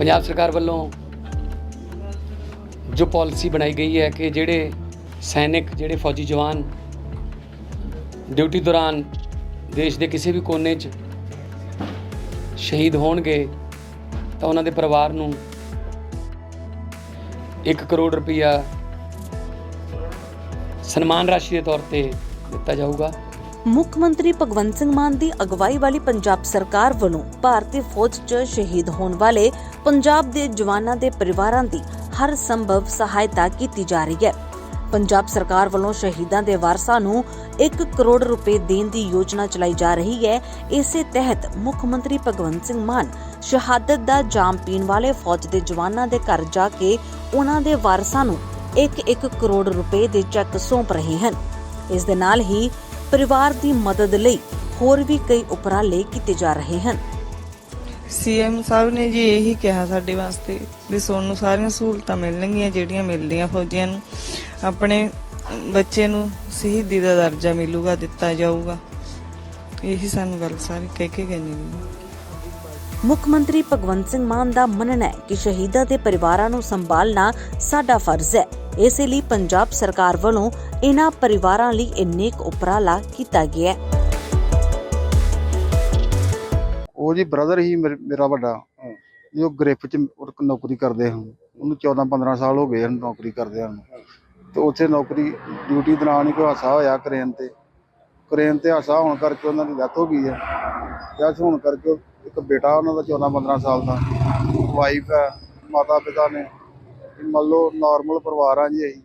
ਪੰਜਾਬ ਸਰਕਾਰ ਵੱਲੋਂ ਜੋ ਪਾਲਿਸੀ ਬਣਾਈ ਗਈ ਹੈ ਕਿ ਜਿਹੜੇ ਸੈਨਿਕ, ਜਿਹੜੇ ਫੌਜੀ ਜਵਾਨ ਡਿਊਟੀ ਦੌਰਾਨ ਦੇਸ਼ ਦੇ ਕਿਸੇ ਵੀ ਕੋਨੇ 'ਚ ਸ਼ਹੀਦ ਹੋਣਗੇ, ਤਾਂ ਉਹਨਾਂ ਦੇ ਪਰਿਵਾਰ ਨੂੰ 1 ਕਰੋੜ ਰੁਪਇਆ ਸਨਮਾਨ ਰਾਸ਼ੀ ਦੇ ਤੌਰ ਤੇ ਦਿੱਤਾ ਜਾਊਗਾ। ਮੁੱਖ ਮੰਤਰੀ ਭਗਵੰਤ ਸਿੰਘ ਮਾਨ ਦੀ ਅਗਵਾਈ ਵਾਲੀ ਪੰਜਾਬ ਸਰਕਾਰ ਵੱਲੋਂ ਭਾਰਤੀ ਫੌਜ 'ਚ ਸ਼ਹੀਦ ਹੋਣ ਵਾਲੇ ਪੰਜਾਬ ਦੇ ਜਵਾਨਾਂ ਦੇ ਪਰਿਵਾਰਾਂ ਦੀ ਹਰ ਸੰਭਵ ਸਹਾਇਤਾ ਕੀਤੀ ਜਾ ਰਹੀ ਹੈ। ਪੰਜਾਬ ਸਰਕਾਰ ਵੱਲੋਂ ਸ਼ਹੀਦਾਂ ਦੇ ਵਾਰਸਾਂ ਨੂੰ 1 ਕਰੋੜ ਰੁਪਏ ਦੇਣ ਦੀ ਯੋਜਨਾ ਚਲਾਈ ਜਾ ਰਹੀ ਹੈ। ਇਸੇ ਤਹਿਤ ਮੁੱਖ ਮੰਤਰੀ ਭਗਵੰਤ ਸਿੰਘ ਮਾਨ ਸ਼ਹਾਦਤ ਦਾ ਜਾਮ ਪੀਣ ਵਾਲੇ ਫੌਜ ਦੇ ਜਵਾਨਾਂ ਦੇ ਘਰ ਜਾ ਕੇ ਉਹਨਾਂ ਦੇ ਵਾਰਸਾਂ ਨੂੰ 1-1 ਕਰੋੜ ਰੁਪਏ ਦੇ ਚੈੱਕ ਸੌਂਪ ਰਹੇ ਹਨ। ਇਸ ਦੇ ਨਾਲ ਹੀ ਪਰਿਵਾਰ ਦੀ ਮਦਦ ਲਈ ਹੋਰ ਵੀ ਕਈ ਉਪਰਾਲੇ ਕੀਤੇ ਜਾ ਰਹੇ ਹਨ। ਸੀਐਮ ਸਾਹਿਬ ਨੇ ਜੀ ਇਹੀ ਕਿਹਾ ਸਾਡੇ ਵਾਸਤੇ ਵੀ ਤੁਹਾਨੂੰ ਸਾਰੀਆਂ ਸਹੂਲਤਾਂ ਮਿਲਣਗੀਆਂ ਜਿਹੜੀਆਂ ਮਿਲਦੀਆਂ ਫੌਜੀਆਂ ਨੂੰ। ਆਪਣੇ ਬੱਚੇ ਨੂੰ ਸ਼ਹੀਦੀ ਦਾ ਦਰਜਾ ਮਿਲੂਗਾ ਦਿੱਤਾ ਜਾਊਗਾ। ਇਹੀ ਸਾਨੂੰ ਗੱਲ ਸਾਰੀ ਕਹਿ ਕੇ ਗਏ ਨੇ। ਮੁੱਖ ਮੰਤਰੀ ਭਗਵੰਤ ਸਿੰਘ ਮਾਨ ਦਾ ਮੰਨਣਾ ਹੈ ਕਿ ਸ਼ਹੀਦਾਂ ਦੇ ਪਰਿਵਾਰਾਂ ਨੂੰ ਸੰਭਾਲਣਾ ਸਾਡਾ ਫਰਜ਼ ਹੈ। ਇਸੇ ਲਈ ਪੰਜਾਬ ਸਰਕਾਰ ਵੱਲੋਂ ਇਹਨਾਂ ਪਰਿਵਾਰਾਂ ਲਈ ਇੰਨੇਕ ਉਪਰਾਲਾ ਕੀਤਾ ਗਿਆ ਹੈ। ਉਹ ਜੀ ਬ੍ਰਦਰ ਹੀ ਮੇਰਾ ਵੱਡਾ ਜੋ ਗ੍ਰਿਫ ਚ ਨੌਕਰੀ ਕਰਦੇ ਹਨ। ਉਹਨੂੰ 14 15 ਸਾਲ ਹੋ ਗਏ ਹਨ ਨੌਕਰੀ ਕਰਦੇ ਹਨ। ਤੇ ਉੱਥੇ ਨੌਕਰੀ ਡਿਊਟੀ ਦੌਰਾਨ ਹੀ ਕੋਈ ਹਾਸਾ ਹੋਇਆ ਕਰੇਨ ਤੇ। ਕਰੇਨ ਤੇ ਹਾਸਾ ਹੋਣ ਕਰਕੇ ਉਹਨਾਂ ਦੀ ਡੈਥ ਹੋ ਗਈ ਹੈ। ਡੈਥ ਹੋਣ ਕਰਕੇ ਇੱਕ ਬੇਟਾ ਉਹਨਾਂ ਦਾ 14 15 ਸਾਲ ਦਾ ਵਾਈਫ ਹੈ ਮਾਤਾ ਪਿਤਾ ਨੇ। ਮੰਨ ਲਓ ਨਾਰਮਲ ਪਰਿਵਾਰ ਆ ਜੀ ਅਸੀਂ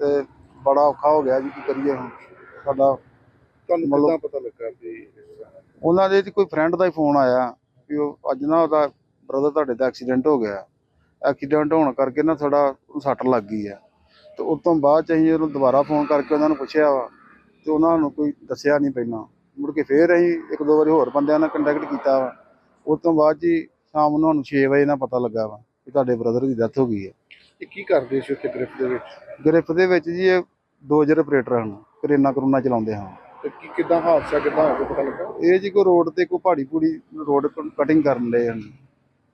ਤੇ ਬੜਾ ਔਖਾ ਹੋ ਗਿਆ ਜੀ ਕੀ ਕਰੀਏ ਹੁਣ। ਸਾਡਾ ਤੁਹਾਨੂੰ ਕਿੱਦਾਂ ਪਤਾ ਲੱਗਾ ਵੀ ਉਹਨਾਂ ਦੇ ਕੋਈ ਫਰੈਂਡ ਦਾ ਹੀ ਫੋਨ ਆਇਆ ਵੀ ਉਹ ਅੱਜ ਨਾ ਉਹਦਾ ਬ੍ਰਦਰ ਤੁਹਾਡੇ ਦਾ ਐਕਸੀਡੈਂਟ ਹੋ ਗਿਆ। ਐਕਸੀਡੈਂਟ ਹੋਣ ਕਰਕੇ ਨਾ ਥੋੜਾ ਸੱਟ ਲੱਗ ਗਈ ਹੈ ਤੇ ਉਸ ਤੋਂ ਬਾਅਦ ਚ ਅਸੀਂ ਉਹਨੂੰ ਦੁਬਾਰਾ ਫੋਨ ਕਰਕੇ ਉਹਨਾਂ ਨੂੰ ਪੁੱਛਿਆ ਵਾ ਤੇ ਉਹਨਾਂ ਨੂੰ ਕੋਈ ਦੱਸਿਆ ਨਹੀਂ ਪਹਿਲਾਂ। ਮੁੜ ਕੇ ਫੇਰ ਅਸੀਂ ਇੱਕ ਦੋ ਵਾਰੀ ਹੋਰ ਬੰਦਿਆਂ ਨਾਲ ਕੰਟੈਕਟ ਕੀਤਾ ਵਾ। ਉਸ ਤੋਂ ਬਾਅਦ ਜੀ ਸ਼ਾਮ ਨੂੰ ਸਾਨੂੰ 6 ਵਜੇ ਨਾਲ ਪਤਾ ਲੱਗਾ ਵਾ ਕਿ ਤੁਹਾਡੇ ਬ੍ਰਦਰ ਦੀ ਡੈਥ ਹੋ ਗਈ ਹੈ ਇਹ ਕੀ ਕਰਦੇ ਸੀ ਉੱਥੇ ਗ੍ਰਿਫ ਦੇ ਵਿੱਚ? ਗ੍ਰਿਫ ਦੇ ਵਿੱਚ ਜੀ ਇਹ ਡੋਜਰ ਆਪਰੇਟਰ ਹਨ ਕਰੇਨਾ ਕਰੂਨਾ ਚਲਾਉਂਦੇ ਹਨ। ਤੇ ਕੀ ਕਿੱਦਾਂ ਹਾਦਸਾ ਕਿੱਦਾਂ ਹੋ ਗਿਆ ਪਤਾ ਲੱਗਾ? ਇਹ ਜੀ ਕੋਈ ਰੋਡ ਤੇ ਕੋਈ ਪਹਾੜੀ ਪੂੜੀ ਰੋਡ ਕਟਿੰਗ ਕਰਨ ਲਏ ਹਨ।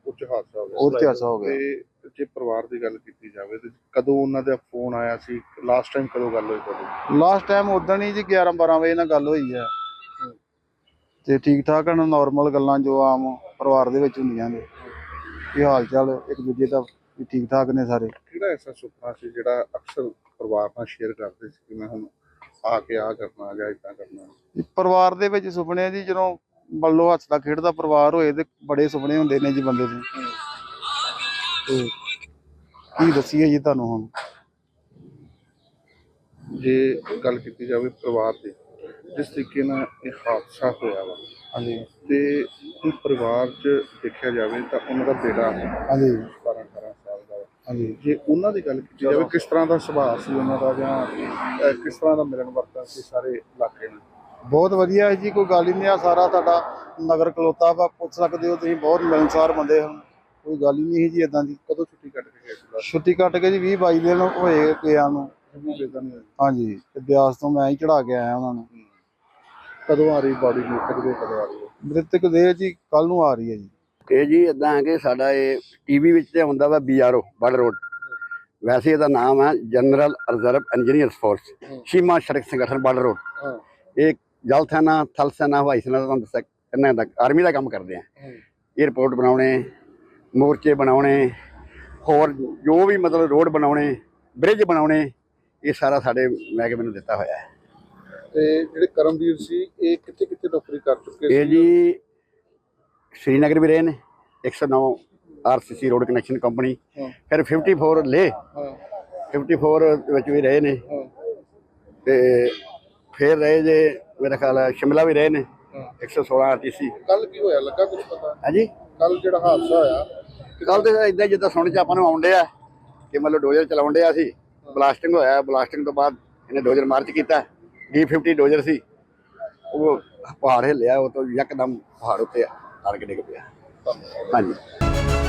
ਉੱਚ ਹਾਦਸਾ ਹੋ ਗਿਆ। ਉਹ 'ਚ ਹਾਦਸਾ ਹੋ ਗਿਆ। ਤੇ ਜੇ ਪਰਿਵਾਰ ਦੀ ਗੱਲ ਕੀਤੀ ਜਾਵੇ ਤੇ ਕਦੋਂ ਉਹਨਾਂ ਦਾ ਫੋਨ ਆਇਆ ਸੀ? ਲਾਸਟ ਟਾਈਮ ਕਦੋਂ ਗੱਲ ਹੋਈ ਤੁਹਾਡੀ ਲਾਸਟ ਟਾਈਮ ਉਦੋਂ ਹੀ ਜੀ 11 12 ਵਜੇ ਨਾਲ ਗੱਲ ਹੋਈ ਹੈ। ਤੇ ਠੀਕ ਠਾਕ ਹਨ ਨਾਰਮਲ ਗੱਲਾਂ ਜੋ ਆਮ ਪਰਿਵਾਰ ਦੇ ਵਿੱਚ ਹੁੰਦੀਆਂ ਨੇ। ਕੀ ਹਾਲ ਚਾਲ ਇੱਕ ਦੂਜੇ ਦਾ ਵੀ ਠੀਕ ਠਾਕ ਨੇ ਸਾਰੇ। ਕਿਹੜਾ ਐਸਾ ਸੁਪਨਾ ਸੀ ਜਿਹੜਾ ਅਕਸਰ ਪਰਿਵਾਰ ਨਾਲ ਸ਼ੇਅਰ ਕਰਦੇ ਸੀ ਕਿ ਮੈਂ ਹੁਣ ਆ ਕੇ ਆ ਕਰਨਾ ਜਾਂ ਇਦਾਂ ਕਰਨਾ? ਵੀ ਪਰਿਵਾਰ ਦੇ ਵਿੱਚ ਸੁਪਨੇ ਜੀ ਜਦੋਂ ਮੰਨ ਲਓ ਹੱਸਦਾ ਖੇਡਦਾ ਪਰਿਵਾਰ ਹੋਏ ਤੇ ਬੜੇ ਸੁਪਨੇ ਹੁੰਦੇ ਨੇ ਜੀ ਬੰਦੇ ਦੇ। ਤੇ ਕੀ ਦੱਸੀਏ ਜੀ ਤੁਹਾਨੂੰ ਹੁਣ? ਜੇ ਗੱਲ ਕੀਤੀ ਜਾਵੇ ਪਰਿਵਾਰ ਦੀ ਜਿਸ ਤਰੀਕੇ ਨਾਲ ਇਹ ਹਾਦਸਾ ਹੋਇਆ ਵਾ ਹਾਂਜੀ। ਤੇ ਇਹ ਪਰਿਵਾਰ 'ਚ ਦੇਖਿਆ ਜਾਵੇ ਤਾਂ ਉਹਨਾਂ ਦਾ ਬੇਟਾ ਹਾਂਜੀ। 17 18 ਸਾਲ ਦਾ ਵਾ। ਹਾਂਜੀ ਜੇ ਉਹਨਾਂ ਦੀ ਗੱਲ ਕੀਤੀ ਜਾਵੇ ਕਿਸ ਤਰ੍ਹਾਂ ਦਾ ਸੁਭਾਅ ਸੀ ਉਹਨਾਂ ਦਾ ਜਾਂ ਕਿਸ ਤਰ੍ਹਾਂ ਦਾ ਮਿਲਣ ਵਰਤਨ ਸੀ ਸਾਰੇ ਇਲਾਕੇ ਨੂੰ ਬਹੁਤ ਵਧੀਆ ਹੈ ਜੀ ਕੋਈ ਗੱਲ ਹੀ ਨਹੀਂ ਆ ਸਾਰਾ ਤੁਹਾਡਾ ਨਗਰ ਕਲੋਤਾ ਵਾ ਪੁੱਛ ਸਕਦੇ ਹੋ ਤੁਸੀਂ ਬਹੁਤ ਮਿਲਣਸਾਰ ਬੰਦੇ ਹਨ। ਕੋਈ ਗੱਲ ਹੀ ਨਹੀਂ ਹੈ ਜੀ ਇਦਾਂ ਦੀ। ਕਦੋਂ ਛੁੱਟੀ ਕੱਟ ਕੇ ਗਏ ਸੀ ਛੁੱਟੀ ਕੱਟ ਕੇ ਜੀ 20 22 ਦਿਨ ਹੋਏ ਗਿਆ ਨੂੰ। ਹਾਂਜੀ ਤੇ ਬਿਆਸ ਤੋਂ ਮੈਂ ਹੀ ਚੜਾ ਕੇ ਆਇਆ ਉਹਨਾਂ ਨੂੰ। ਕਦੋਂ ਆ ਰਹੀ ਬਾਡੀ ਨੂੰ ਕਦੋਂ ਕਦੋਂ ਆ ਰਹੀ? ਮ੍ਰਿਤਕ ਦੇ ਜੀ ਕੱਲ ਨੂੰ ਆ ਰਹੀ ਹੈ ਜੀ। ਇਹ ਜੀ ਇਦਾਂ ਹੈ ਕਿ ਸਾਡਾ ਇਹ ਟੀਵੀ ਵਿੱਚ ਤੇ ਆਉਂਦਾ ਵਾ ਬੀਆਰਓ ਬੜ ਰੋਡ। ਵੈਸੇ ਇਹਦਾ ਨਾਮ ਹੈ ਜਨਰਲ ਰਿਜ਼ਰਵ ਇੰਜੀਨੀਅਰਸ ਫੋਰਸ ਸੀਮਾ ਸੜਕ ਸੰਗਠਨ ਬੜ ਰੋਡ। ਇਹ ਜਲ ਸੈਨਾ ਥਲ ਸੈਨਾ ਹਵਾਈ ਸੈਨਾ ਦਾ ਦੱਸਿਆ ਕਿੰਨਾ ਦਾ ਆਰਮੀ ਦਾ ਕੰਮ ਕਰਦੇ ਆ। 에ਅਰਪੋਰਟ ਬਣਾਉਣੇ ਮੋਰਚੇ ਬਣਾਉਣੇ ਹੋਰ ਜੋ ਵੀ ਮਤਲਬ ਰੋਡ ਬਣਾਉਣੇ ਬ੍ਰਿਜ ਬਣਾਉਣੇ ਇਹ ਸਾਰਾ ਸਾਡੇ ਮਹਿਕਮੇ ਨੂੰ ਦਿੱਤਾ ਹੋਇਆ ਹੈ। ਤੇ ਜਿਹੜੇ ਕਰਮਵੀਰ ਸੀ ਇਹ ਕਿੱਥੇ ਕਿੱਥੇ ਨੌਕਰੀ ਕਰ ਚੁੱਕੇ ਇਹ ਜੀ ਸ਼੍ਰੀਨਗਰ ਵੀ ਰਹੇ ਨੇ 109 ਆਰਸੀਸੀ ਰੋਡ ਕਨੈਕਸ਼ਨ ਕੰਪਨੀ। ਫਿਰ 54 ਲੇ ਹਾਂ 54 ਵਿੱਚ ਵੀ ਰਹੇ ਨੇ। ਤੇ ਫਿਰ ਰਹੇ ਜੇ ਮੇਰਾ ਖਿਆਲ ਹੈ ਸ਼ਿਮਲਾ ਵੀ ਰਹੇ ਨੇ। ਹਾਂ 116 ਆਰਟੀਸੀ ਕੱਲ ਕੀ ਹੋਇਆ? ਲੱਗਾ ਕੁਝ ਪਤਾ? ਹਾਂਜੀ? ਕੱਲ ਜਿਹੜਾ ਹਾਦਸਾ ਹੋਇਆ ਕੱਲ ਤੇ ਇਦਾਂ ਜਿੱਦਾਂ ਸੁਣ ਚ ਆਪਾਂ ਨੂੰ ਆਉਂਦੇ ਆ ਕਿ ਮਤਲਬ ਡੋਜ਼ਰ ਚਲਾਉਂਦੇ ਆ ਸੀ। ਬਲਾਸਟਿੰਗ ਹੋਇਆ ਬਲਾਸਟਿੰਗ ਤੋਂ ਬਾਅਦ ਇਹਨੇ ਡੋਜ਼ਰ ਮਾਰਚ ਕੀਤਾ। ਡੀ50 ਡੋਜ਼ਰ ਸੀ। ਉਹ ਪਹਾੜ ਹਿੱਲਿਆ ਉਹ ਤੋਂ ਯਕਦਮ ਪਹਾੜ ਉੱਤੇ ਆ। ਕੇ ਡਿੱਗ ਪਿਆ ਹਾਂਜੀ